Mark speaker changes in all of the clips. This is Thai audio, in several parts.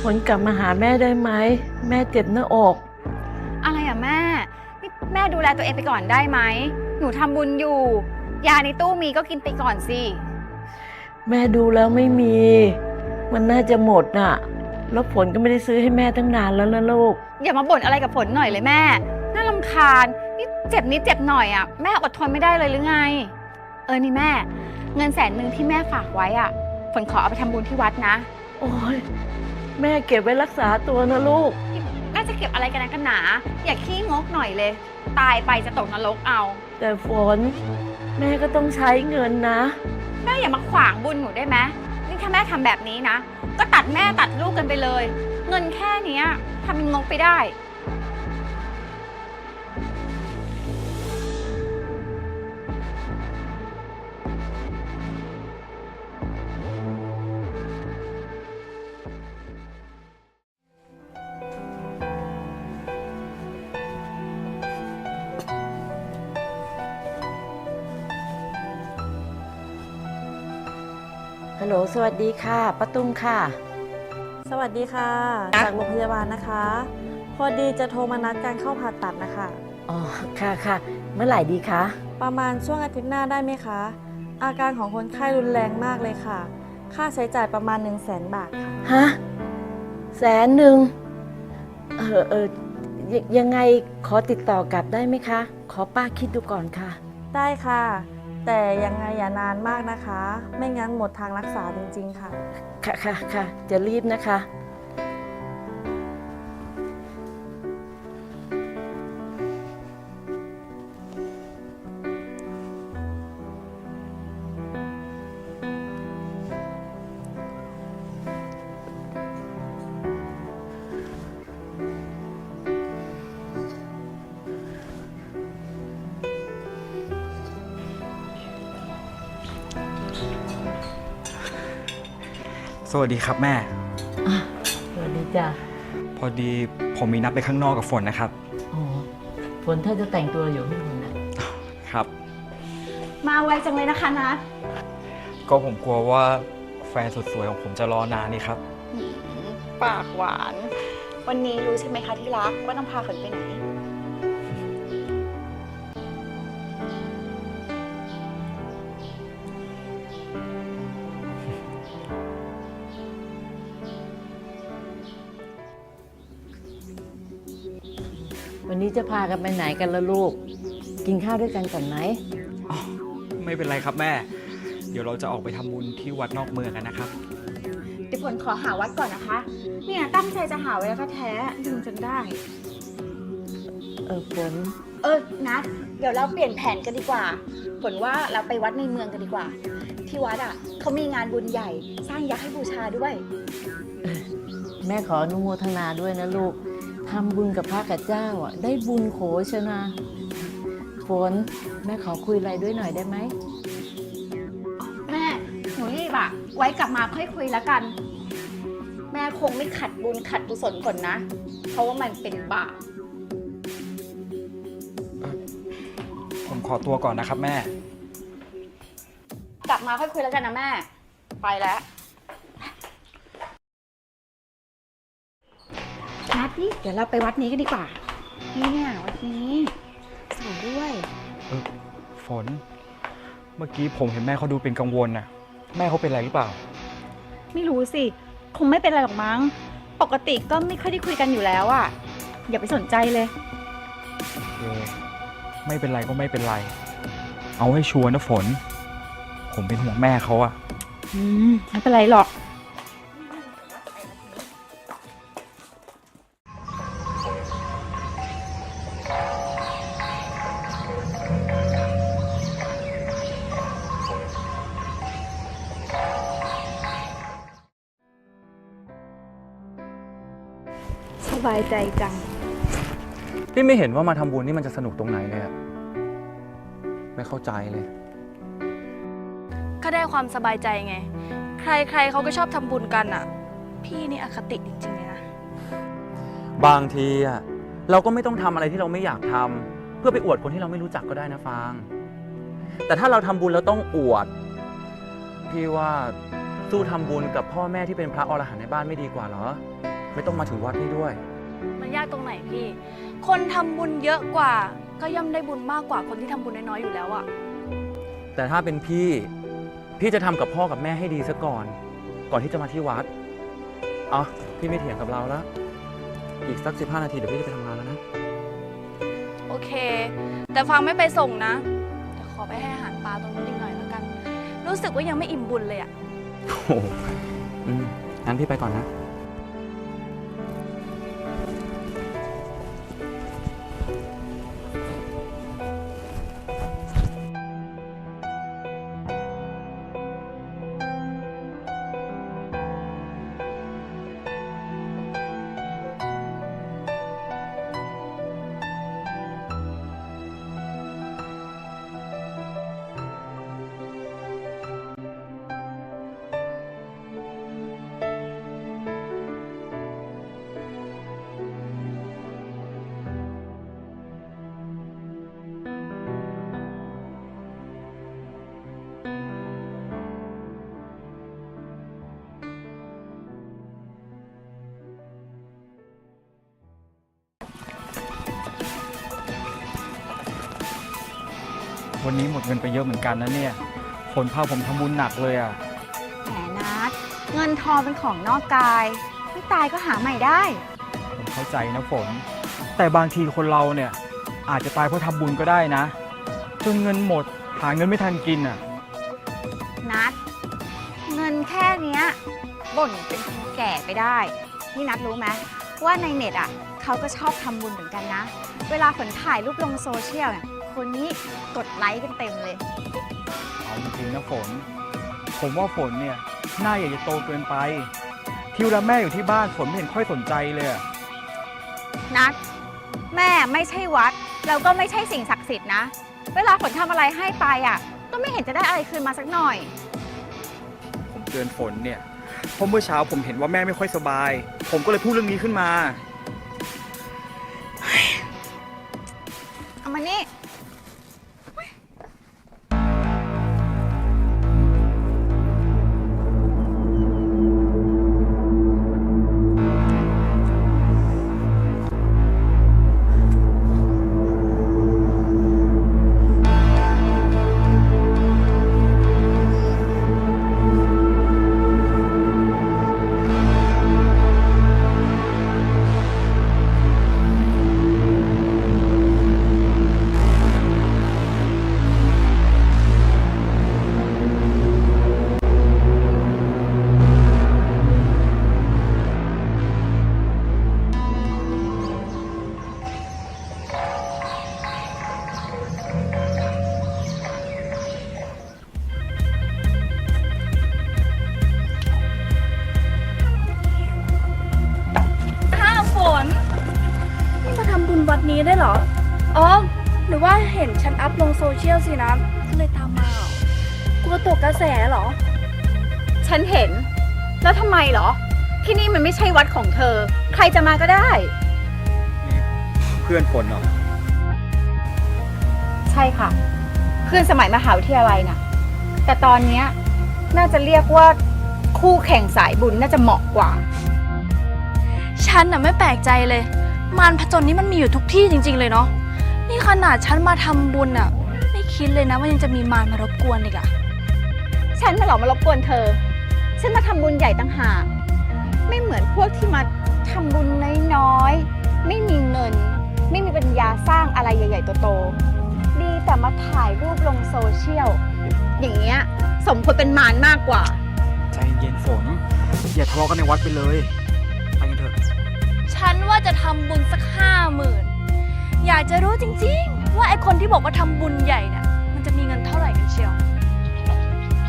Speaker 1: ฝนกลับมาหาแม่ได้ไหม แม่เจ็บหน้าอก
Speaker 2: อะไรอะแม่นี่แม่ดูแลตัวเองไปก่อนได้ไหม หนูทำบุญอยู่ ยาในตู้มีก็กินไปก่อนสิ
Speaker 1: แม่ดูแล้วไม่มี มันน่าจะหมดน่ะ แล้วฝนก็ไม่ได้ซื้อให้แม่ตั้งนานแล้วนะลูก
Speaker 2: อย่ามาบ่นอะไรกับฝนหน่อยเลยแม่ น่ารำคาญ นี่เจ็บนิดเจ็บหน่อยอะแม่อดทนไม่ได้เลยหรือไง เออนี่แม่ เงินแสนหนึ่งที่แม่ฝากไว้อะฝนขอเอาไปทำบุญที่วัดนะ
Speaker 1: โอ้ย แม่เก็บไว้รักษาตัวนะลูก
Speaker 2: แม่จะเก็บอะไรกันนะกันหนา อย่าขี้งกหน่อยเลย ตายไปจะตกนรกเอา
Speaker 1: แต่ฝน แม่ก็ต้องใช้เงินนะ
Speaker 2: แม่อย่ามาขวางบุญหนูได้ไหมนี่ถ้าแม่ทำแบบนี้นะ ก็ตัดแม่ตัดลูกกันไปเลย เงินแค่เนี้ยทำเป็นงกไปได้
Speaker 1: โหลสวัสดีค่ะป้าตุ้มค่ะ
Speaker 3: สวัสดีค่ะ จากโรงพยาบาลนะคะ พอดีจะโทรมานัดการเข้าผ่าตัดนะคะ
Speaker 1: อ๋อ ค่ะค่ะ เมื่อไหร่ดีคะ
Speaker 3: ประมาณช่วงอาทิตย์หน้าได้ไหมคะ อาการของคนไข้รุนแรงมากเลยค่ะ ค่าใช้จ่ายประมาณ 1 0 0 0 0แสนบาทค่ะ
Speaker 1: ฮะ แสนหนึ่ง เออเออยังยังไงขอติดต่อกลับได้ไหมคะ ขอป้าคิดดูก่อนค่ะ
Speaker 3: ได้ค่ะ แต่ยังไงอย่านานมากนะคะ ไม่งั้นหมดทางรักษาจริงๆค่ะ
Speaker 1: ค่ะค่ะค่ะจะรีบนะคะ
Speaker 4: สวัสดีครับแม่
Speaker 1: สวัสดีจ้ะ
Speaker 4: พอดีผมมีนัดไปข้างนอกกับฝนนะครับ
Speaker 1: อ๋อฝนถ้าจะแต่งตัวอยู่ไม่ถึงนะ
Speaker 4: ครับ
Speaker 2: มาไวจังเลยนะคะนัด
Speaker 4: ก็ผมกลัวว่าแฟนสุดสวยของผมจะรอนานนี่ครับ
Speaker 2: ปากหวาน วันนี้รู้ใช่ไหมคะที่รักว่าต้องพาฝนไปไหน
Speaker 1: จะพากันไปไหนกันละลูก กินข้าวด้วยกันก่อนไหม
Speaker 4: ไม่เป็นไรครับแม่ เดี๋ยวเราจะออกไปทำบุญที่วัดนอกเมืองกันนะครับ
Speaker 2: เดี๋ยวฝนขอหาวัดก่อนนะคะ เนี่ยตั้งใจจะหาไว้แล้วแท้ๆลืมจนได้
Speaker 1: เออฝน
Speaker 2: เออนัดเดี๋ยวเราเปลี่ยนแผนกันดีกว่าฝนว่าเราไปวัดในเมืองกันดีกว่า ที่วัดอะเขามีงานบุญใหญ่ สร้างยักษ์ให้บูชาด้วย
Speaker 1: แม่ขออนุโมทนาด้วยนะลูก ทำบุญกับพระกับเจ้าอะได้บุญโขชนะฝนแม่ขอคุยอะไรด้วยหน่อยได้ไหม
Speaker 2: แม่หนูรีบอะไว้กลับมาค่อยคุยแล้วกัน แม่คงไม่ขัดบุญขัดกุศลก่อนนะ เพราะว่ามันเป็นบาป
Speaker 4: ผมขอตัวก่อนนะครับแม่
Speaker 2: กลับมาค่อยคุยแล้วกันนะแม่ ไปแล้ว นัดดิเดี๋ยวเราไปวัดนี้กันดีกว่า นี่เนี่ยวัดนี้สวยด้วย
Speaker 4: เออฝน เมื่อกี้ผมเห็นแม่เขาดูเป็นกังวลนะแม่เขาเป็นอะไรหรือเปล่า
Speaker 2: ไม่รู้สิ คงไม่เป็นไรหรอกมั้ง ปกติก็ไม่ค่อยได้คุยกันอยู่แล้วอะอย่าไปสนใจเลย
Speaker 4: เออไม่เป็นไรก็ไม่เป็นไร เอาให้ชัวร์นะฝน ผมเป็นห่วงแม่เขาอะ
Speaker 2: อืม ไม่เป็นไรหรอก บายใจจัง
Speaker 5: พี่ไม่เห็นว่ามาทำบุญนี่มันจะสนุกตรงไหนเลยอะไม่เข้าใจเลย
Speaker 6: ก็ได้ความสบายใจไง ใครๆเขาก็ชอบทำบุญกันอะ พี่นี่อคติจริงๆเลยนะ
Speaker 5: บางทีอะเราก็ไม่ต้องทำอะไรที่เราไม่อยากทำเพื่อไปอวดคนที่เราไม่รู้จักก็ได้นะฟาง แต่ถ้าเราทำบุญแล้วต้องอวด พี่ว่าสู้ทำบุญกับพ่อแม่ที่เป็นพระอรหันต์ในบ้านไม่ดีกว่าเหรอ ไม่ต้องมาถึงวัดนี่ด้วย
Speaker 6: มันยากตรงไหนพี่ คนทำบุญเยอะกว่า ก็ย่อมได้บุญมากกว่าคนที่ทำบุญน้อยๆอยู่แล้วอะ
Speaker 5: แต่ถ้าเป็นพี่ พี่จะทำกับพ่อกับแม่ให้ดีซะก่อน ก่อนที่จะมาที่วัดเอ๋อพี่ไม่เถียงกับเราแล้วอีกสักสิบห้านาทีเดี๋ยวพี่จะไปทำงานแล้วนะ
Speaker 6: โอเค แต่ฟังไม่ไปส่งนะเดี๋ยวขอไปให้อาหารปลาตรงนู้นอีกหน่อยแล้วกัน รู้สึกว่ายังไม่อิ่มบุญเลยอะ
Speaker 5: โอ้โหอืมงั้นพี่ไปก่อนนะ
Speaker 4: วันนี้หมดเงินไปเยอะเหมือนกันนะเนี่ยฝนพาผมทำบุญหนักเลยอะ
Speaker 2: แหมนัดเงินทองเป็นของนอกกาย ไม่ตายก็หาใหม่ได้
Speaker 4: ผมเข้าใจนะฝน แต่บางทีคนเราเนี่ย อาจจะตายเพราะทำบุญก็ได้นะ จนเงินหมดหาเงินไม่ทันกินอะ
Speaker 2: นัด เงินแค่เนี้ยบ่นเป็นคนแก่ไปได้ นี่นัดรู้ไหมว่าในเน็ตอะเขาก็ชอบทำบุญเหมือนกันนะ เวลาฝนถ่ายรูปลงโซเชียลเนี่ย คนนี้กดไลค์กันเต็มเลย
Speaker 4: เอาจริงๆนะฝน ผมว่าฝนเนี่ยหน้าอยากจะโตเกินไปที่เวลาแม่อยู่ที่บ้านฝนไม่เห็นค่อยสนใจเลยอะ
Speaker 2: นัด แม่ไม่ใช่วัด แล้วก็ไม่ใช่สิ่งศักดิ์สิทธิ์นะ เวลาฝนทำอะไรให้ไปอะ ก็ไม่เห็นจะได้อะไรคืนมาสักหน่อย
Speaker 4: ผมเตือนฝนเนี่ยเพราะเมื่อเช้าผมเห็นว่าแม่ไม่ค่อยสบาย ผมก็เลยพูดเรื่องนี้ขึ้นมา
Speaker 2: เอามา ที่นี่มันไม่ใช่วัดของเธอ ใครจะมาก็ได้
Speaker 4: เพื่อนฝนเหรอ
Speaker 2: ใช่ค่ะ เพื่อนสมัยมหาวิทยาลัยน่ะ แต่ตอนเนี้ยน่าจะเรียกว่าคู่แข่งสายบุญน่าจะเหมาะกว่า
Speaker 6: ฉันน่ะไม่แปลกใจเลย มารผจญนี่มันมีอยู่ทุกที่จริง ๆ เลยเนาะนี่ขนาดฉันมาทำบุญอะไม่คิดเลยนะว่ายังจะมีมารมารบกวนอีกอะ
Speaker 2: ฉันมาหลอกมารบกวนเธอ ฉันมาทำบุญใหญ่ต่างหาก ไม่เหมือนพวกที่มาทำบุญน้อยๆ ไม่มีเงิน ไม่มีปัญญาสร้างอะไรใหญ่ๆโตๆดีแต่มาถ่ายรูปลงโซเชียล อย่างเงี้ยสมควรเป็นมารมากกว่า
Speaker 4: ใจเย็นๆฝน อย่าทะเลาะกันในวัดไปเลย ไปกันเถอะ
Speaker 6: ฉันว่าจะทำบุญสักห้าหมื่นอยากจะรู้จริงๆ ว่าไอคนที่บอกว่าทำบุญใหญ่เนี่ยมันจะมีเงินเท่าไหร่กันเชียว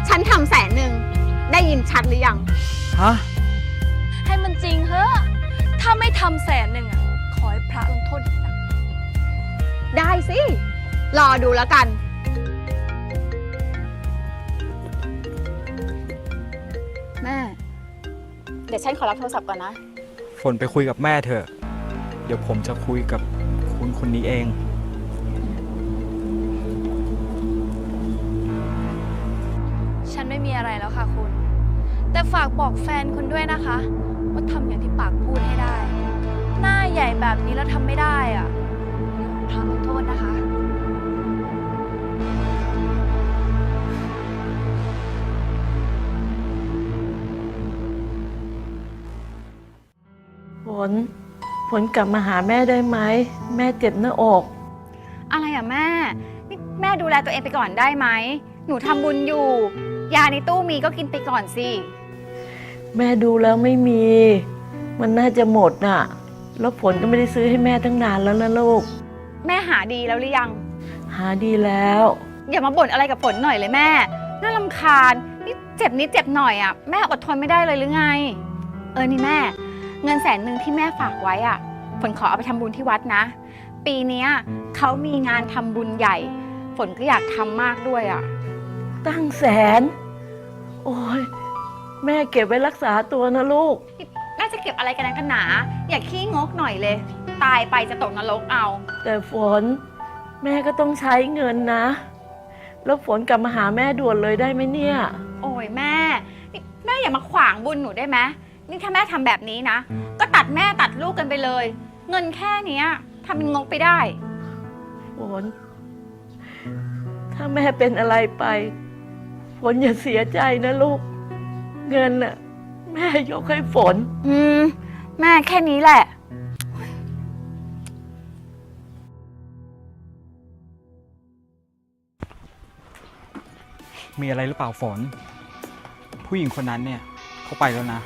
Speaker 2: ฉันทำแสนหนึ่งได้ยินชัดหรือยัง
Speaker 4: ฮะ
Speaker 6: ให้มันจริงเฮ้อะถ้าไม่ทำแสนหนึ่งอะขอให้พระลงโทษหนัก
Speaker 2: ได้สิ รอดูแล้วกัน แม่ เดี๋ยวฉันขอรับโทรศัพท์ก่อนนะ
Speaker 4: ฝนไปคุยกับแม่เถอะ เดี๋ยวผมจะคุยกับคุณคนนี้เอง
Speaker 6: ฉันไม่มีอะไรแล้วค่ะคุณ
Speaker 7: แต่ฝากบอกแฟนคุณด้วยนะคะ ว่าทำอย่างที่ปากพูดให้ได้ หน้าใหญ่แบบนี้แล้วทำไม่ได้อะพระลงโทษนะคะ
Speaker 1: ฝนฝนกลับมาหาแม่ได้ไหม แม่เจ็บหน้าอก
Speaker 2: อะไรอะแม่นี่แม่ดูแลตัวเองไปก่อนได้ไหม หนูทำบุญอยู่ ยาในตู้มีก็กินไปก่อนสิ
Speaker 1: แม่ดูแล้วไม่มี มันน่าจะหมดน่ะ แล้วฝนก็ไม่ได้ซื้อให้แม่ตั้งนานแล้วนะลูก
Speaker 2: แม่หาดีแล้วหรือยัง
Speaker 1: หาดีแล้ว
Speaker 2: อย่ามาบ่นอะไรกับฝนหน่อยเลยแม่ น่าลำคาญ นี่เจ็บนิดเจ็บหน่อยอะ แม่อดทนไม่ได้เลยหรือไง เออนี่แม่ เงินแสนหนึ่งที่แม่ฝากไว้อะ ฝนขอเอาไปทำบุญที่วัดนะ ปีเนี้ยเขามีงานทำบุญใหญ่ ฝนก็อยากทำมากด้วยอะ
Speaker 1: ตั้งแสน โอ้ย แม่เก็บไว้รักษาตัวนะลูก
Speaker 2: น่าจะเก็บอะไรกันนักกันหนา อย่าขี้งกหน่อยเลย ตายไปจะตกนรกเอา
Speaker 1: แต่ฝนแม่ก็ต้องใช้เงินนะ แล้วฝนกลับมาหาแม่ด่วนเลยได้ไหมเนี่ย
Speaker 2: โอ้ยแม่นี่แม่อย่ามาขวางบุญหนูได้ไหมนี่ถ้าแม่ทำแบบนี้นะ ก็ตัดแม่ตัดลูกกันไปเลย เงินแค่เนี้ยทำเป็นงกไปได้
Speaker 1: ฝน ถ้าแม่เป็นอะไรไป ฝนอย่าเสียใจนะลูก เงินน่ะ แม่ยกให้ฝน
Speaker 2: อืม แม่แค่นี้แหละ
Speaker 4: มีอะไรหรือเปล่าฝน ผู้หญิงคนนั้นเนี่ยเขาไปแล้วนะ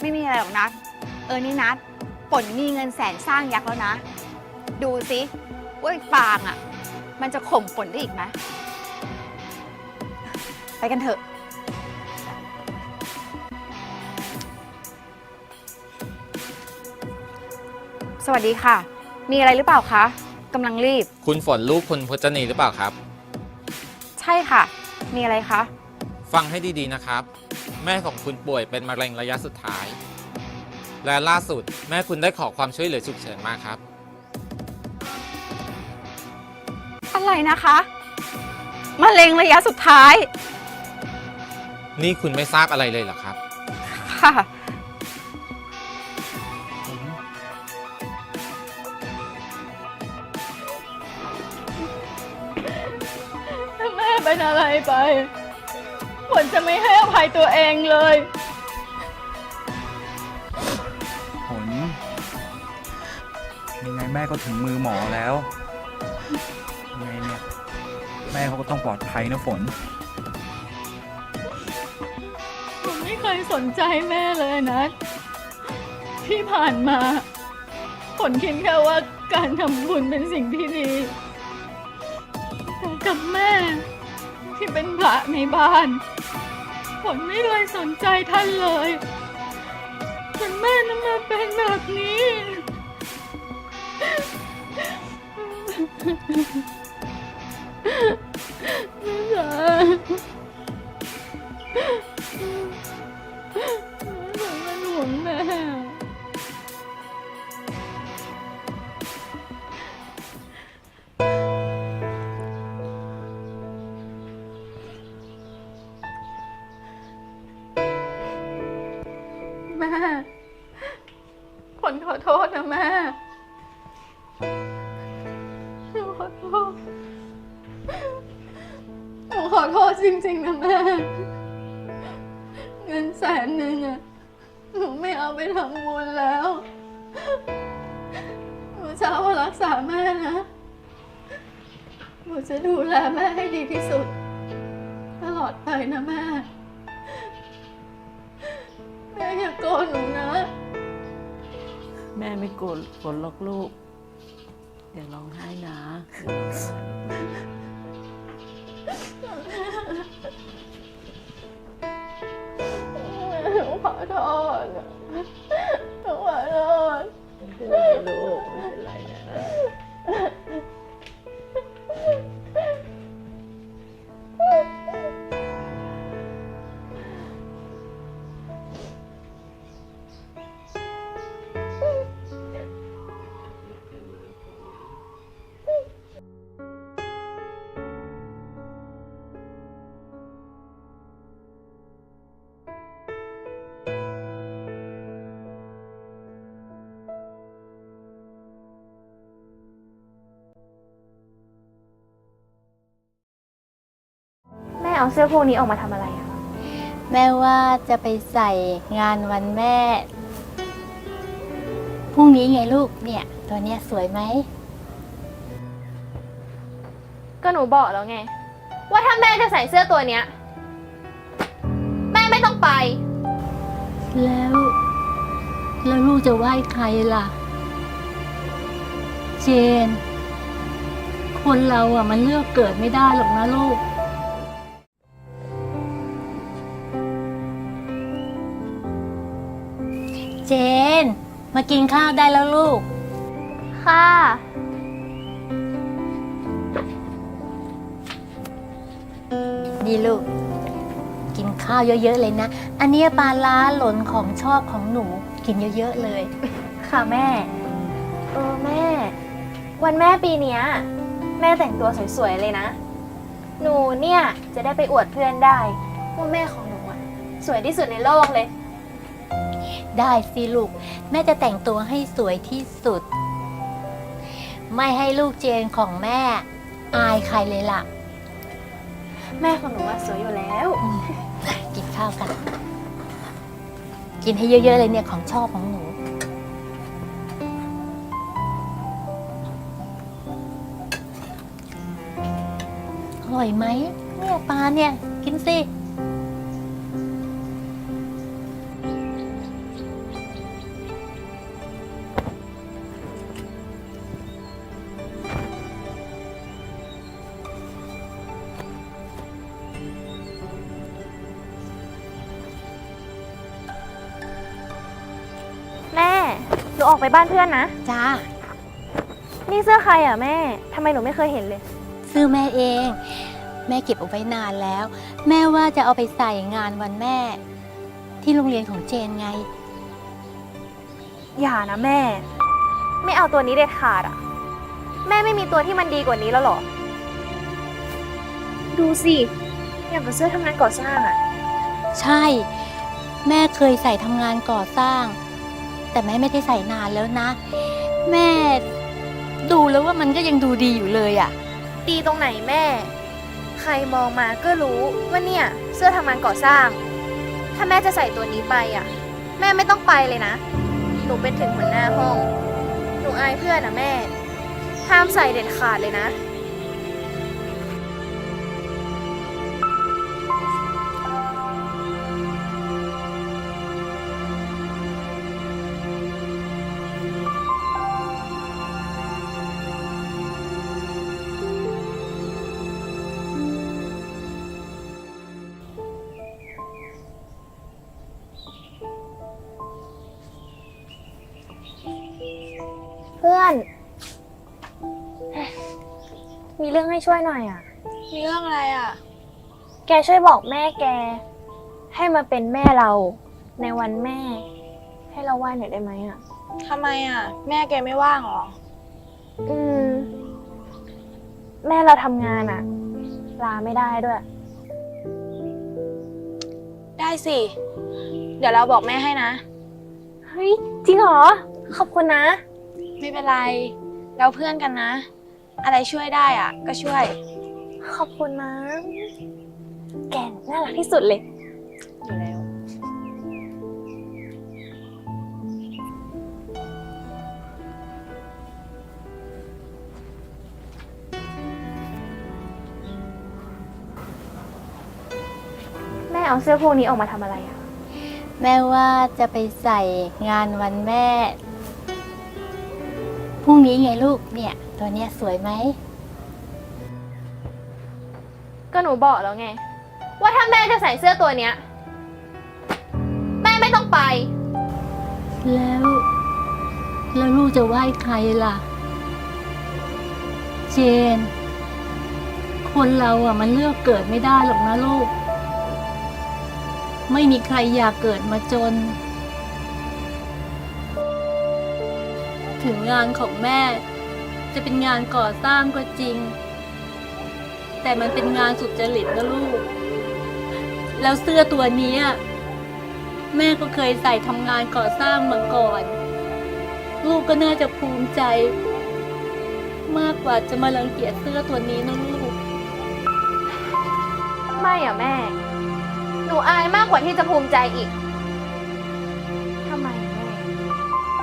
Speaker 2: ไม่มีอะไรหรอกนัดเออนี่นัดฝนมีเงินแสนสร้างยักษ์แล้วนะ ดูสิว่าไอ้ฟางอะ มันจะข่มฝนได้อีกไหมไปกันเถอะ สวัสดีค่ะ มีอะไรหรือเปล่าคะกำลังรีบ
Speaker 8: คุณฝนลูกคุณพจนีหรือเปล่าครับ
Speaker 2: ใช่ค่ะ มีอะไรคะ
Speaker 8: ฟังให้ดีๆนะครับ แม่ของคุณป่วยเป็นมะเร็งระยะสุดท้าย และล่าสุดแม่คุณได้ขอความช่วยเหลือฉุกเฉินมาครับ
Speaker 2: อะไรนะคะมะเร็งระยะสุดท้าย
Speaker 8: นี่คุณไม่ทราบอะไรเลยเหรอครับ
Speaker 2: ค่ะ
Speaker 7: อะไรไปฝนจะไม่ให้อภัยตัวเองเลย
Speaker 4: ผลยังไงแม่ก็ถึงมือหมอแล้วยังไงเนี่ยแม่เขาก็ต้องปลอดภัยนะฝน
Speaker 7: ผมไม่เคยสนใจแม่เลยนะ ที่ผ่านมา ผลคิดแค่ว่าการทำบุญเป็นสิ่งที่ดีแต่กับแม่ ที่เป็นพระในบ้าน ผมไม่เคยสนใจท่านเลยจนแม่นั้นมาเป็นแบบนี้ ไม่ใช่ จริงๆนะแม่ เงินแสนหนึ่งอะหนูไม่เอาไปทำบุญแล้ว หนูจะเอามารักษาแม่นะ หนูจะดูแลแม่ให้ดีที่สุด ตลอดไปนะแม่ แม่อย่าโกรธหนูนะ
Speaker 1: แม่ไม่โกรธฝนหรอกลูกอย่าร้องไห้นะอย่าร้องไห้
Speaker 7: หนู
Speaker 1: เอา
Speaker 9: เสื้อพวกนี้ออกมาทำอะไรอะ
Speaker 10: แม่ว่าจะไปใส่งานวันแม่พรุ่งนี้ไงลูกเนี่ย ตัวเนี้ยสวยไหม
Speaker 9: ก็หนูบอกแล้วไง ว่าถ้าแม่จะใส่เสื้อตัวเนี้ย แม่ไม่ต้องไป
Speaker 10: แล้ว แล้วลูกจะไหว้ใครล่ะ เจน คนเราอะมันเลือกเกิดไม่ได้หรอกนะลูก มากินข้าวได้แล้วลูก
Speaker 9: ค่ะ
Speaker 10: ดีลูก กินข้าวเยอะๆเลยนะ อันเนี้ยปลาล้าหล่นของชอบของหนูกินเยอะๆเลย
Speaker 9: ค่ะแม่ เออแม่ วันแม่ปีเนี้ย แม่แต่งตัวสวยๆเลยนะ หนูเนี่ยจะได้ไปอวดเพื่อนได้ว่าแม่ของหนูอะสวยที่สุดในโลกเลย
Speaker 10: ได้สิลูก แม่จะแต่งตัวให้สวยที่สุด ไม่ให้ลูกเจนของแม่ อายใครเลยล่ะ
Speaker 9: แม่ของหนูอะสวยอยู่แล้ว
Speaker 10: กินข้าวกัน กินให้เยอะๆเลยเนี่ยของชอบของหนู อร่อยไหมเนี่ยปลาเนี่ย กินสิ
Speaker 9: หนูออกไปบ้านเพื่อนนะ
Speaker 10: จ้า
Speaker 9: นี่เสื้อใครอะแม่ทำไมหนูไม่เคยเห็นเลย
Speaker 10: ซื้อแม่เอง แม่เก็บเอาไว้นานแล้ว แม่ว่าจะเอาไปใส่งานวันแม่ ที่โรงเรียนของเจนไง
Speaker 9: อย่านะแม่ ไม่เอาตัวนี้เด็ดขาดอะ แม่ไม่มีตัวที่มันดีกว่านี้แล้วเหรอ ดูสิอย่างกับเสื้อทำงานก่อสร้างอะ
Speaker 10: ใช่ แม่เคยใส่ทำงานก่อสร้าง แต่แม่ไม่ได้ใส่นานแล้วนะ แม่ ดูแล้วว่ามันก็ยังดูดีอยู่เลยอะ่ะ
Speaker 9: ดีตรงไหนแม่ ใครมองมาก็รู้ว่าเนี่ย เสื้อทำงานก่อสร้าง ถ้าแม่จะใส่ตัวนี้ไปอะ แม่ไม่ต้องไปเลยนะ หนูเป็นถึงหัวหน้าห้อง หนูอายเพื่อนนะแม่ ห้ามใส่เด็ดขาดเลยนะ ให้ช่วยหน่อยอะ
Speaker 11: มีเรื่องอะไรอะ
Speaker 9: แกช่วยบอกแม่แก ให้มาเป็นแม่เรา ในวันแม่ ให้เราไหว้หน่อยได้ไหมอะ
Speaker 11: ทำไมอะ แม่แกไม่ว่างเหรอ
Speaker 9: อืม แม่เราทำงานอะ ลาไม่ได้ด้วย
Speaker 11: ได้สิ เดี๋ยวเราบอกแม่ให้นะ
Speaker 9: เฮ้ย จริงเหรอ ขอบคุณนะ
Speaker 11: ไม่เป็นไร เราเพื่อนกันนะ อะไรช่วยได้อะ ก็ช่วย
Speaker 9: ขอบคุณนะ แกน่ารักที่สุดเลย
Speaker 11: อยู่แล้ว
Speaker 9: แม่เอาเสื้อพวกนี้ออกมาทำอะไรอะ
Speaker 10: แม่ว่าจะไปใส่งานวันแม่ พรุ่งนี้ไงลูกเนี่ย ตัวเนี้ยสวยไหม
Speaker 9: ก็หนูบอกแล้วไง ว่าถ้าแม่จะใส่เสื้อตัวเนี้ย แม่ไม่ต้องไป
Speaker 10: แล้ว แล้วลูกจะไหว้ใครล่ะ เจน คนเราอะมันเลือกเกิดไม่ได้หรอกนะลูก ไม่มีใครอยากเกิดมาจน ถึงงานของแม่ จะเป็นงานก่อสร้างก็จริง แต่มันเป็นงานสุจริตนะลูก แล้วเสื้อตัวเนี้ยแม่ก็เคยใส่ทำงานก่อสร้างมาก่อน ลูกก็น่าจะภูมิใจ มากกว่าจะมารังเกียจเสื้อตัวนี้นะลูก
Speaker 9: ไม่อะแม่ หนูอายมากกว่าที่จะภูมิใจอีกทำไมอะแม่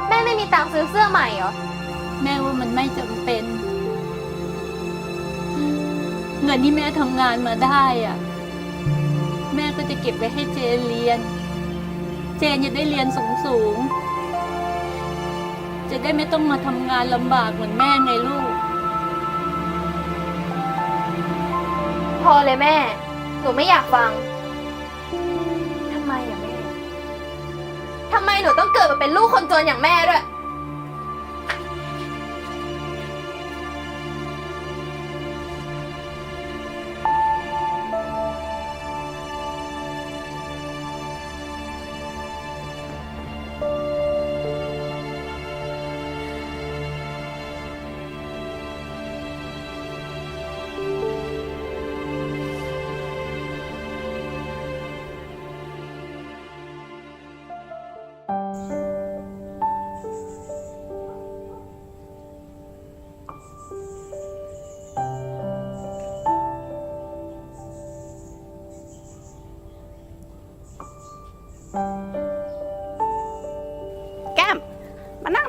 Speaker 9: แม่ไม่มีตังค์ซื้อเสื้อใหม่เหรอ
Speaker 10: แม่ว่ามันไม่จำเป็น เงินที่แม่ทำงานมาได้อะแม่ก็จะเก็บไว้ให้เจนเรียน เจนจะได้เรียนสูงสูงๆจะได้ไม่ต้องมาทำงานลำบากเหมือนแม่ไงลูก
Speaker 9: พอเลยแม่ หนูไม่อยากฟัง ทำไมอะแม่ ทำไมหนูต้องเกิดมาเป็นลูกคนจนอย่างแม่ด้วย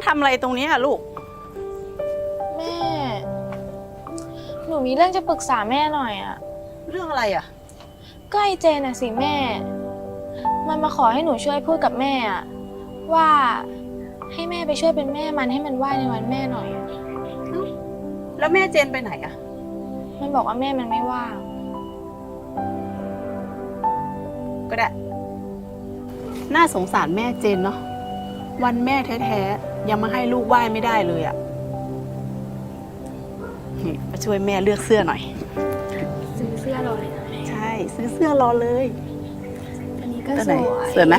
Speaker 12: ทำอะไรตรงนี้อะลูก
Speaker 11: แม่ หนูมีเรื่องจะปรึกษาแม่หน่อยอะ
Speaker 12: เรื่องอะไรอะ
Speaker 11: ก็ไอเจนน่ะสิแม่ มันมาขอให้หนูช่วยพูดกับแม่อะว่าให้แม่ไปช่วยเป็นแม่มันให้มันไหว้ในวันแม่หน่อยอะ
Speaker 12: แล้วแม่เจนไปไหนอะ
Speaker 11: มันบอกว่าแม่มันไม่ว่าง
Speaker 12: ก็ได้ น่าสงสารแม่เจนเนาะ วันแม่แท้ๆ ยังมาให้ลูกไหว้ไม่ได้เลยอะนี่มาช่วยแม่เลือกเสื้อหน่อย
Speaker 11: ซื้อเสื้อรอเลยนะ
Speaker 12: ใช่ซื้อเสื้อรอเลย
Speaker 11: อันนี้ก็
Speaker 12: ตัว
Speaker 11: ส
Speaker 12: ไหน
Speaker 11: วย
Speaker 12: สวยไหม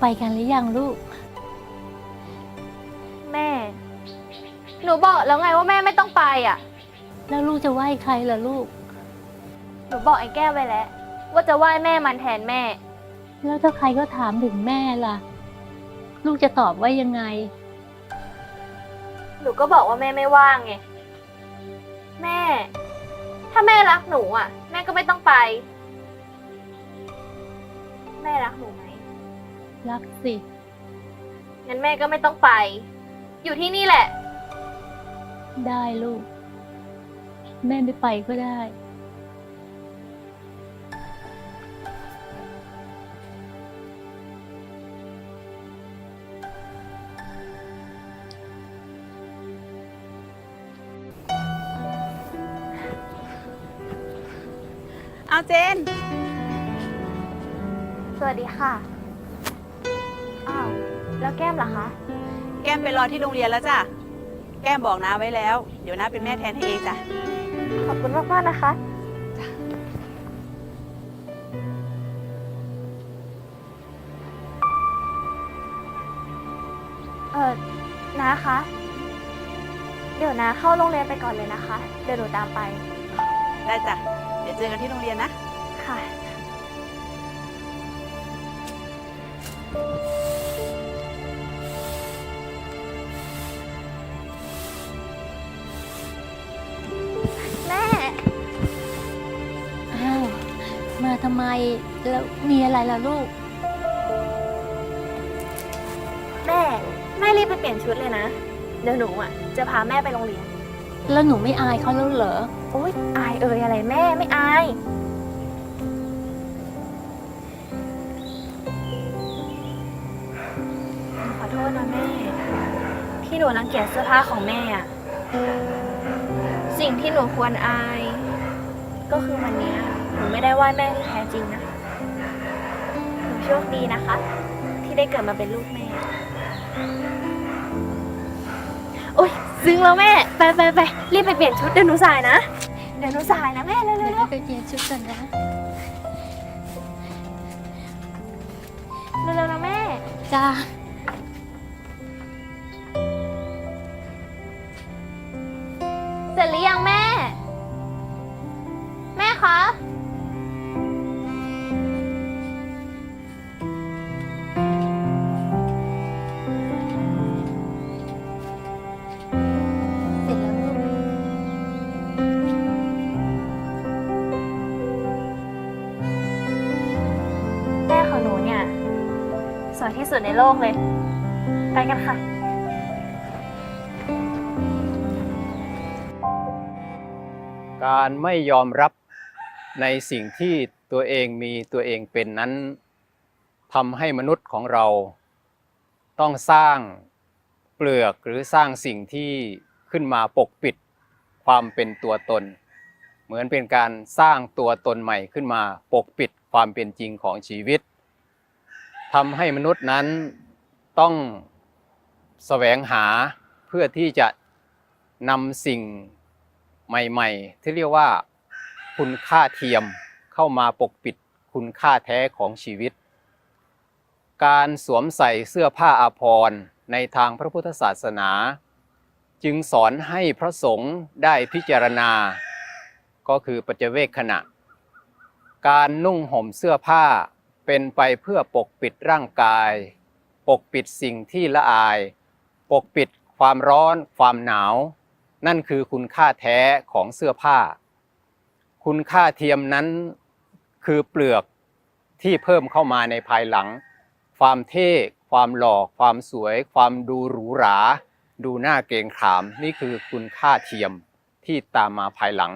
Speaker 10: ไปกันหรือยังลูก
Speaker 9: แม่ หนูบอกแล้วไงว่าแม่ไม่ต้องไปอะ
Speaker 10: แล้วลูกจะไหว้ใครล่ะลูก
Speaker 9: ห นูบอกไอ้แก้วไปแล้ว ว่าจะไหว้แม่มันแทนแม่
Speaker 10: แล้วถ้าใครก็ถามถึงแม่ล่ะ ลูกจะตอบว่ายังไง
Speaker 9: หนูก็บอกว่าแม่ไม่ว่างไง แม่ ถ้าแม่รักหนูอะ แม่ก็ไม่ต้องไป แม่รักหนูไหม
Speaker 10: รักสิ
Speaker 9: งั้นแม่ก็ไม่ต้องไป อยู่ที่นี่แหละ
Speaker 10: ได้ลูก แม่ไม่ไปก็ได้
Speaker 12: เอาเจน
Speaker 9: สวัสดีค่ะ อ้าว แล้วแก้มล่ะคะ
Speaker 12: แก้มไปรอที่โรงเรียนแล้วจ้ะ แก้มบอกน้าไว้แล้ว เดี๋ยวน้าเป็นแม่แทนให้เองจ้ะ
Speaker 9: ขอบคุณมากมากๆนะคะ เออนะคะ เดี๋ยวนะเข้าโรงเรียนไปก่อนเลยนะคะ เดี๋ยวหนูตามไป
Speaker 12: ได้จ้ะ เดี๋ยวเจอกันที่โรงเรียนนะ
Speaker 9: ค่ะ แม่
Speaker 10: อ้าว มาทำไม แล้วมีอะไรล่ะลูก
Speaker 9: แม่ แม่รีบไปเปลี่ยนชุดเลยนะ เดี๋ยวหนูอะ จะพาแม่ไปโรงเรียน
Speaker 10: แล้วหนูไม่อายเขาแล้วเหรอ
Speaker 9: โอ๊ยอายเอ่ยอะไรแม่ไม่อายหนูขอโทษนะแม่ ที่หนูรังเกียจเสื้อผ้าของแม่อะสิ่งที่หนูควรอาย ก็คือวันนี้หนูไม่ได้ไหว้แม่ที่แท้จริงนะ หนูโชคดีนะคะ ที่ได้เกิดมาเป็นลูกแม่ โอ๊ย ซึ้งแล้วแม่ ไปไปไปรีบไปเปลี่ยนชุดเดี๋ยวหนูสายนะ เดี๋ยวหนูสายนะแม่เร็ว
Speaker 10: เดี๋ยว
Speaker 9: ๆ
Speaker 10: แม่ไปเปลี่ยนชุดกันนะ
Speaker 9: เร็วๆนะแม่
Speaker 10: จ้า
Speaker 9: ลกเลย ไปกันค่ะ
Speaker 13: การไม่ยอมรับในสิ่งที่ตัวเองมีตัวเองเป็นนั้นทำให้มนุษย์ของเราต้องสร้างเปลือกหรือสร้างสิ่งที่ขึ้นมาปกปิดความเป็นตัวตน เหมือนเป็นการสร้างตัวตนใหม่ขึ้นมาปกปิดความเป็นจริงของชีวิต ทำให้มนุษย์นั้นต้องแสวงหาเพื่อที่จะนำสิ่งใหม่ๆ ที่เรียกว่าคุณค่าเทียมเข้ามาปกปิดคุณค่าแท้ของชีวิต การสวมใส่เสื้อผ้าอาภรณ์ในทางพระพุทธศาสนา จึงสอนให้พระสงฆ์ได้พิจารณา ก็คือปัจเจเวกขณะ การนุ่งห่มเสื้อผ้า เป็นไปเพื่อปกปิดร่างกาย ปกปิดสิ่งที่ละอาย ปกปิดความร้อนความหนาว นั่นคือคุณค่าแท้ของเสื้อผ้า คุณค่าเทียมนั้นคือเปลือกที่เพิ่มเข้ามาในภายหลัง ความเท่ ความหล่อ ความสวย ความดูหรูหรา ดูน่าเกรงขาม นี่คือคุณค่าเทียมที่ตามมาภายหลัง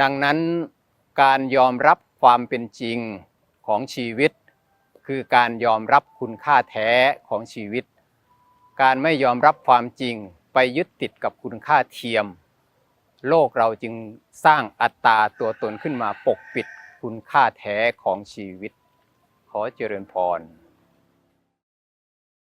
Speaker 13: ดังนั้นการยอมรับความเป็นจริง ของชีวิต คือการยอมรับคุณค่าแท้ของชีวิต การไม่ยอมรับความจริงไปยึดติดกับคุณค่าเทียม โลกเราจึงสร้างอัตตาตัวตนขึ้นมาปกปิดคุณค่าแท้ของชีวิต ขอเจริญพร